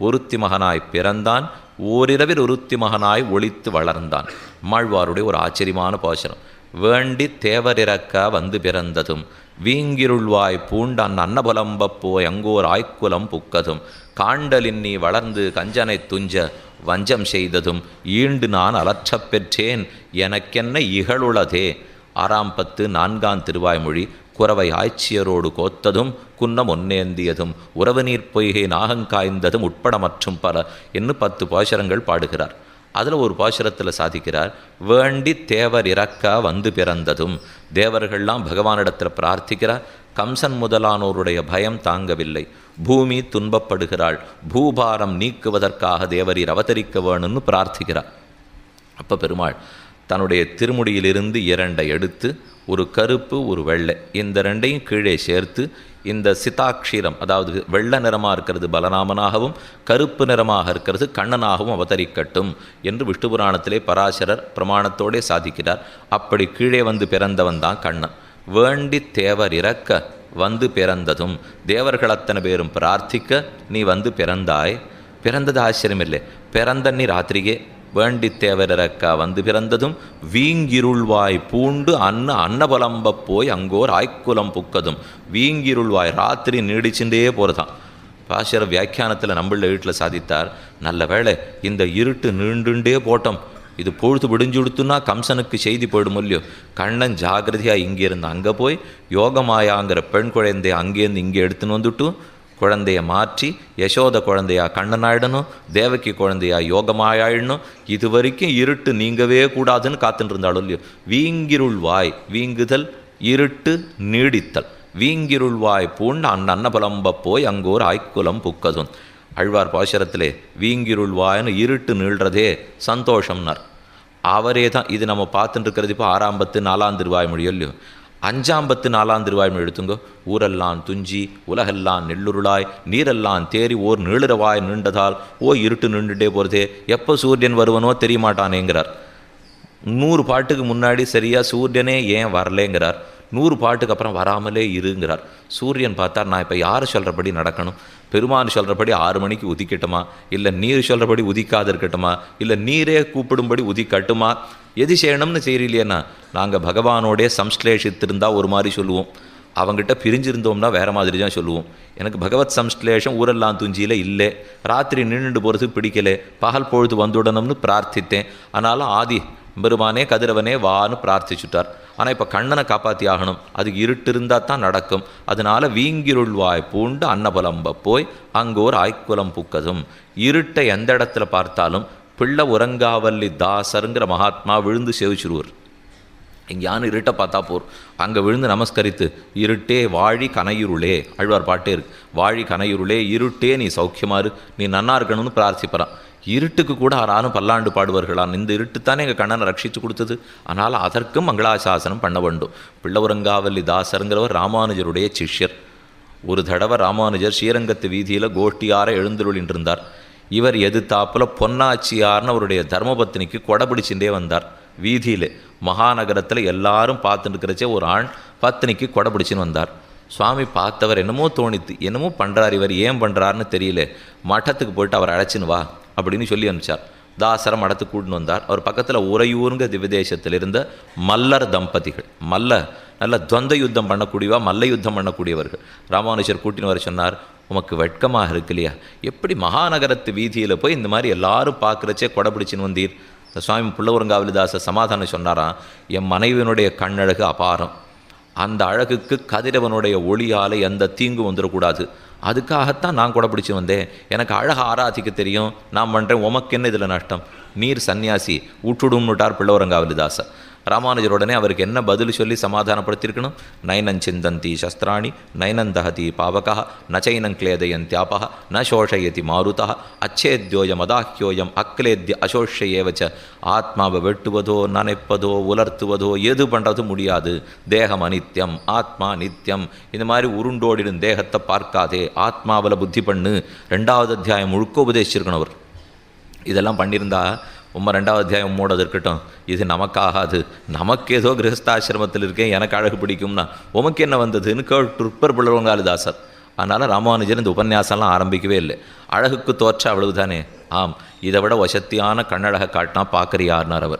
ஒருத்தி மகனாய் பிறந்தான் ஓரிரவில் ஒருத்தி மகனாய் ஒளித்து வளர்ந்தான். மாழ்வாருடைய ஒரு ஆச்சரியமான பாசனம். வேண்டி தேவரிறக்க வந்து பிறந்ததும் வீங்கிருள்வாய் பூண்டான் அன்னபுலம்பப்போ எங்கோர் அங்கோர் ஆய்க்குலம் புக்கதும் காண்டலின் நீ வளர்ந்து கஞ்சனை துஞ்ச வஞ்சம் செய்ததும் ஈண்டு நான் அலற்றப் பெற்றேன் எனக்கென்ன இகழுளதே? ஆறாம் பத்து நான்காம் திருவாய்மொழி குறவை ஆய்ச்சியரோடு கோத்ததும் குன்னம் ஒன்னேந்தியதும் உறவு நீர் பொய்கை நாகங்காய்ந்ததும் உட்பட மற்றும் பல என்று பத்து பாசுரங்கள் பாடுகிறார். அதில் ஒரு பாசுரத்தில் சாதிக்கிறார் வேண்டி தேவர் இறக்க வந்து பிறந்ததும் தேவர்கள்லாம் பகவானிடத்தில் பிரார்த்திக்கிறார் கம்சன் முதலானோருடைய பயம் தாங்கவில்லை பூமி துன்பப்படுகிறாள் பூபாரம் நீக்குவதற்காக தேவரீர் அவதரிக்க வேணும்னு பிரார்த்திக்கிறார். அப்போ பெருமாள் தன்னுடைய திருமுடியிலிருந்து இரண்டை எடுத்து ஒரு கருப்பு ஒரு வெள்ளை. இந்த ரெண்டையும் கீழே சேர்த்து இந்த சிதாக்ஷீரம் அதாவது வெள்ளை நிறமாக இருக்கிறது பலராமனாகவும் கருப்பு நிறமாக இருக்கிறது கண்ணனாகவும் அவதரிக்கட்டும் என்று விஷ்ணு புராணத்திலே பராசரர் பிரமாணத்தோடே சாதிக்கிறார். அப்படி கீழே வந்து பிறந்தவன் தான் கண்ணன். வேண்டி தேவர் இறக்க வந்து பிறந்ததும் தேவர்கள் அத்தனை பேரும் பிரார்த்திக்க நீ வந்து பிறந்தாய். பிறந்தது ஆச்சரியமில்லை. பிறந்த நீ ராத்திரியே வேண்டி வந்து பிறந்ததும் வீங்கிருள்வாய் பூண்டு அன்ன அன்னபலம்பப் போய் அங்கோர் ஆய்க்குலம் புக்கதும். வீங்கிருள்வாய் ராத்திரி நீடிச்சுட்டே போகிறதான் பாஷர வியாக்கியானத்தில் நம்மள வீட்டில் சாதித்தார் நல்ல வேளை இந்த இருட்டு நீண்டுண்டே போட்டோம். இது பொழுது விடிஞ்சுடுத்துனா கம்சனுக்கு செய்தி போயிடும் இல்லையோ? கண்ணன் ஜாகிரதையாக இங்கேருந்து அங்கே போய் யோகமாயாங்கிற பெண் குழந்தைய அங்கேருந்து இங்கே எடுத்துன்னு வந்துட்டும் குழந்தையை மாற்றி யசோத குழந்தையா கண்ணனாயிடணும் தேவகி குழந்தையா யோகமாயிடணும் இது வரைக்கும் இருட்டு நீங்கவே கூடாதுன்னு காத்துட்டு இருந்தாலும் இல்லையோ வீங்கிருள் வாய் வீங்குதல் இருட்டு நீடித்தல். வீங்கிருள் வாய் பூண்டு அந் அன்னபலம்ப போய் அங்கோர் ஆய்க்குலம் புக்கதும். அழ்வார் பாசுரத்திலே வீங்கிருள் வாய்னு இருட்டு நீள்றதே சந்தோஷம்னார். அவரே தான் இது நம்ம பார்த்துட்டு இருக்கிறது இப்போ ஆறாம்பத்து நாலாம் திருவாய் மொழியோ இல்லையோ அஞ்சாம் பத்து நாலாம் திருவாய்மொழி எடுத்துங்கோ. ஊரெல்லாம் துஞ்சி உலகெல்லாம் நெல்லுருளாய் நீரெல்லாம் தேறி ஓர் நீளிரவாய் நீண்டதால் ஓ இருட்டு நின்றுட்டே போகிறதே எப்போ சூரியன் வருவனோ தெரியமாட்டானேங்கிறார். நூறு பாட்டுக்கு முன்னாடி சரியாக சூரியனே ஏன் வரலேங்கிறார். நூறு பாட்டுக்கு அப்புறம் வராமலே இருங்கிறார். சூரியன் பார்த்தா நான் இப்போ யார் சொல்கிறபடி நடக்கணும்? பெருமான் சொல்கிறபடி ஆறு மணிக்கு உதிக்கட்டுமா? இல்லை நீர் சொல்கிறபடி உதிக்காது இருக்கட்டுமா இல்லை நீரே கூப்பிடும்படி உதிக்கட்டுமா? எது செய்யணும்னு செய்யலையேண்ணா நாங்கள் பகவானோடே சம்ஸ்லேஷித்திருந்தால் ஒரு மாதிரி சொல்லுவோம். அவங்ககிட்ட பிரிஞ்சிருந்தோம்னா வேறு மாதிரி தான் சொல்லுவோம். எனக்கு பகவத் சம்ஸ்லேஷம் ஊரெல்லாம் துஞ்சியில் இல்லை. ராத்திரி நின்றுட்டு போகிறது பிடிக்கலை. பகல் பொழுது வந்துடணும்னு பிரார்த்தித்தேன். ஆனாலும் ஆதி பெருமானே கதிரவனே வான்னு பிரார்த்திச்சுட்டார். ஆனால் இப்போ கண்ணனை காப்பாற்றி ஆகணும். அதுக்கு இருட்டு இருந்தால் தான் நடக்கும். அதனால வீங்கிருள்வாய் பூண்டு அன்னபலம்ப போய் அங்கோர் ஆய்க்குலம் பூக்கதும். இருட்டை எந்த இடத்துல பார்த்தாலும் பிள்ளை உறங்காவல்லி தாசருங்கிற மகாத்மா விழுந்து சேவிச்சிருவர். எங்கேயானு இருட்டை பார்த்தா போர். அங்கே விழுந்து நமஸ்கரித்து இருட்டே வாழி கனையுருளே அழ்வார் பாட்டே இருக்கு. வாழி கனையுருளே இருட்டே நீ சௌக்கியமாறு நீ நன்னா இருக்கணும்னு பிரார்த்திப்பறான். இருட்டுக்கு கூட ஆறானும் பல்லாண்டு பாடுவார்களான் இந்த இருட்டு தானே எங்கள் கண்ணனை ரட்சித்து கொடுத்தது? ஆனால் அதற்கும் மங்களாசாசனம் பண்ண வேண்டும். பிள்ளவரங்காவல்லி தாசருங்கிறவர் ராமானுஜருடைய சிஷ்யர். ஒரு தடவை ராமானுஜர் ஸ்ரீரங்கத்து வீதியில் கோஷ்டியார எழுந்தருளின் இருந்தார் இவர் எதிர்த்தாப்புல பொன்னாச்சியார்னு அவருடைய தர்மபத்தினிக்கு கொடைபிடிச்சுட்டே வந்தார். வீதியில் மகாநகரத்தில் எல்லாரும் பார்த்துட்டு இருக்கிறச்சே ஒரு ஆண் பத்தினிக்கு கொடை பிடிச்சின்னு வந்தார். சுவாமி பார்த்தவர் என்னமோ தோணித்து என்னமோ பண்ணுறார் இவர் ஏன் பண்ணுறாருன்னு தெரியல. மட்டத்துக்கு போயிட்டு அவர் அழைச்சின்னு வா அப்படின்னு சொல்லி அனுப்பிச்சார். தாசரம் மடத்துக்கு கூட்டின்னு வந்தார். அவர் பக்கத்தில் உறையூருங்க திவிதேசத்தில் இருந்த மல்லர் தம்பதிகள் மல்ல நல்ல துவந்த யுத்தம் பண்ணக்கூடியவா மல்ல யுத்தம் பண்ணக்கூடியவர்கள். ராமானுஜர் கூட்டின்னு வர சொன்னார் உமக்கு வெட்கமாக இருக்கு இல்லையா? எப்படி மகாநகரத்து வீதியில் போய் இந்த மாதிரி எல்லாரும் பார்க்குறச்சே கொடை பிடிச்சின்னு வந்தீர்? இந்த சுவாமி புள்ளவரங்காவலிதாச சமாதானம் சொன்னாராம் என் மனைவியினுடைய கண்ணழகு அபாரம். அந்த அழகுக்கு கதிரவனுடைய ஒளியால் எந்த தீங்கும் வந்துடக்கூடாது அதுக்காகத்தான் நான் கூட பிடிச்சி வந்தேன். எனக்கு அழகாக ஆராதிக்க தெரியும். நான் பண்ணுறேன் உமக்கு என்ன இதில் நஷ்டம்? நீர் சன்னியாசி ஊட்டுடும்னுட்டார் பிள்ளவரங்காவலிதாசர். ராமானுஜருடனே அவருக்கு என்ன பதில் சொல்லி சமாதானப்படுத்தியிருக்கணும்? நயனம் சிந்தந்தி சஸ்திராணி நைனன் தகதி பாவகா நச்சைனங் கிளேதயந்தியாபா ந சோஷயதி மாருதா அச்சேத்யோயம் அதாஹ்யோயம் அக்லேத்ய அசோஷயேவச்ச ஆத்மாவை வெட்டுவதோ நனைப்பதோ உலர்த்துவதோ எது பண்ணுறது முடியாது. தேகம் அனித்யம் ஆத்மா நித்தியம் இந்த மாதிரி உருண்டோடிடும் தேகத்தை பார்க்காதே. ஆத்மாவில் புத்தி பண்ணு. ரெண்டாவது அத்தியாயம் முழுக்க உபதேசிச்சிருக்கணும் அவர். இதெல்லாம் பண்ணியிருந்தா உம்மை ரெண்டாவது அத்தியாயம் மூடது இருக்கட்டும். இது நமக்காகாது. நமக்கு ஏதோ கிரகஸ்தாசிரமத்தில் இருக்கேன் எனக்கு அழகு பிடிக்கும்னா உமக்கு என்ன வந்ததுன்னு கேட்டு பிள்ளவங்காலிதாசர் அதனால் ராமானுஜர் இந்த உபன்யாசம்லாம் ஆரம்பிக்கவே இல்லை. அழகுக்கு தோற்ற அவ்வளவுதானே? ஆம் இதை விட வசத்தியான கண்ணழகை காட்டினா பார்க்குறியார்னார் அவர்?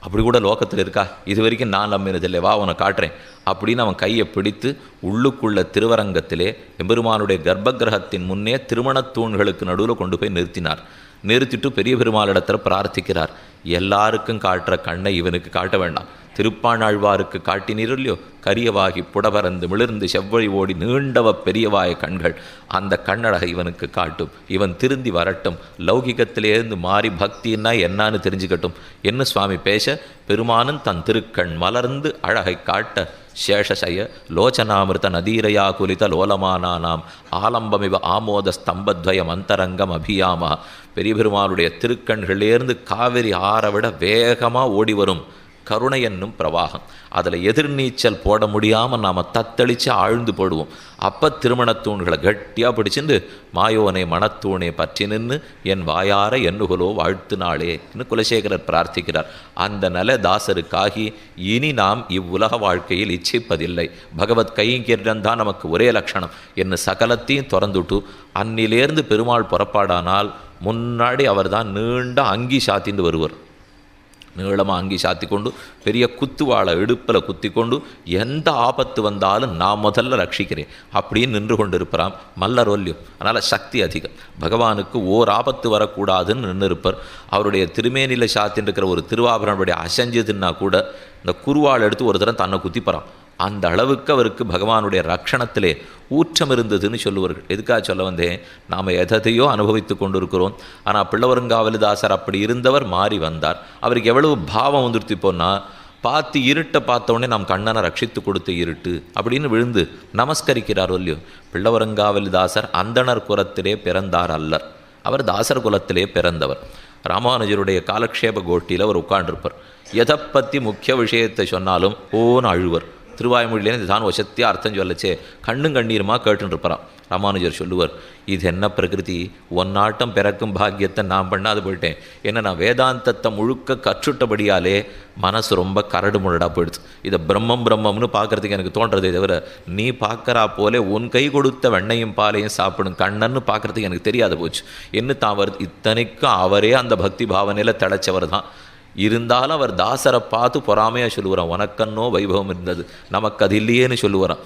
அப்படி கூட லோகத்தில் இருக்கா? இது வரைக்கும் நான் நம்பினதில்லை. வா உன்னை காட்டுறேன். அப்படின்னு அவன் கையை பிடித்து உள்ளுக்குள்ள திருவரங்கத்திலே எம்பெருமானுடைய கர்ப்பகிரகத்தின் முன்னே திருமணத் தூண்களுக்கு நடுவில் கொண்டு போய் நிறுத்தினார். நிறுத்திட்டு பெரிய பெருமாளிடத்தில் பிரார்த்திக்கிறார். எல்லாருக்கும் காட்டுற கண்ணை இவனுக்கு காட்ட வேண்டாம். திருப்பாணாழ்வாருக்கு காட்டினீர் இல்லையோ? கரியவாகி புடபரந்து மிளிர்ந்து செவ்வழி ஓடி நீண்டவ பெரியவாய கண்கள். அந்த கண்ணழகை இவனுக்கு காட்டும். இவன் திருந்தி வரட்டும். லௌகிகத்திலேருந்து மாறி பக்தின்னா என்னான்னு தெரிஞ்சுக்கட்டும். என்ன சுவாமி பேச? பெருமானும் தன் திருக்கண் மலர்ந்து அழகை காட்ட சேஷசய லோச்சனாமிருத நதீரயா குலித லோலமானானாம் ஆலம்பமிவ ஆமோத ஸ்தம்பத்வயம் அந்தரங்கம் அபியாமா பெரிய பெருமானுடைய திருக்கண்களிலேருந்து காவிரி ஆற விட வேகமாக ஓடி வரும் கருணை என்னும் பிரவாகம். அதில் எதிர்நீச்சல் போட முடியாமல் நாம் தத்தளித்து ஆழ்ந்து போடுவோம். அப்போ திருமணத்தூண்களை கட்டியாக பிடிச்சிருந்து மாயோனை மணத்தூணை பற்றி நின்று என் வாயார எண்ணுகளோ வாழ்த்துனாளேன்னு குலசேகரர் பிரார்த்திக்கிறார். அந்த நல தாசருக்காகி இனி நாம் இவ்வுலக வாழ்க்கையில் இச்சிப்பதில்லை. பகவத் கைங்கரிடம்தான் நமக்கு ஒரே லட்சணம். என்ன சகலத்தையும் திறந்துட்டு அன்னிலேருந்து பெருமாள் புறப்பாடானால் முன்னாடி அவர் தான் நீண்ட அங்கி சாத்திண்டு வருவர். நீளமாக அங்கி சாத்தி கொண்டு பெரிய குத்துவாளை இடுப்பில் குத்தி கொண்டு எந்த ஆபத்து வந்தாலும் நான் முதல்ல ரட்சிக்கிறேன். அப்படின்னு நின்று கொண்டிருப்பாராம் மல்லர் ஒல்லியும். அதனால் சக்தி அதிகம். பகவானுக்கு ஓர் ஆபத்து வரக்கூடாதுன்னு நின்று இருப்பார் அவருடைய திருமேனியில் சாத்தின்னு இருக்கிற ஒரு திருவாபரனுடைய அசைஞ்சதுன்னா கூட இந்த குருவாள் எடுத்து ஒரு தரம் தன்னை குத்திப்பறான் அந்த அளவுக்கு அவருக்கு பகவானுடைய ரக்ஷணத்திலே ஊற்றம் இருந்ததுன்னு சொல்லுவார்கள். எதுக்காக சொல்ல வந்தேன்? நாம் எதையோ அனுபவித்து கொண்டிருக்கிறோம். ஆனால் பிள்ளவருங்காவலிதாசர் அப்படி இருந்தவர் மாறி வந்தார். அவருக்கு எவ்வளவு பாவம் வந்துருத்தி போனால் பார்த்து இருட்டை பார்த்தோடனே நாம் கண்ணனை ரட்சித்து கொடுத்த இருட்டு அப்படின்னு விழுந்து நமஸ்கரிக்கிறார் இல்லையோ? பிள்ளவரங்காவலிதாசர் அந்தணர் குலத்திலே பிறந்தார் அல்லர். அவர் தாசர் குலத்திலே பிறந்தவர். ராமானுஜருடைய காலக்ஷேப கோஷ்டியில் அவர் உட்காண்டிருப்பார் எதை பற்றி முக்கிய விஷயத்தை சொன்னாலும் ஓன்னு அழுவர். திருவாய்மொழியிலேருந்து தான் வசத்தியாக அர்த்தம் சொல்லச்சே. கண்ணும் கண்ணீருமா கேட்டுன்னு ராமானுஜர் சொல்லுவார் இது என்ன பிரகிருதி? ஒன்னாட்டம் பிறக்கும் பாக்கியத்தை நான் பண்ணாது போயிட்டேன். ஏன்னா நான் வேதாந்தத்தை முழுக்க கற்றுட்டபடியாலே மனசு ரொம்ப கரடு முரடாக போயிடுச்சு. இதை பிரம்மம் பிரம்மம்னு பார்க்கறதுக்கு எனக்கு தோன்றதே தவிர நீ பார்க்கறா போலே உன் கை கொடுத்த வெண்ணையும் பாலையும் சாப்பிடும் கண்ணன்னு பார்க்கறதுக்கு எனக்கு தெரியாத போச்சு. என்ன தான் வருது? இத்தனைக்கும் அவரே அந்த பக்தி பாவனையில் திளைச்சவர் தான் இருந்தாலும் அவர் தாசரை பார்த்து பொறாமையாக சொல்லுவாராம் உனக்கன்னோ வைபவம் இருந்தது. நமக்கு அது இல்லையேன்னு சொல்லுவாராம்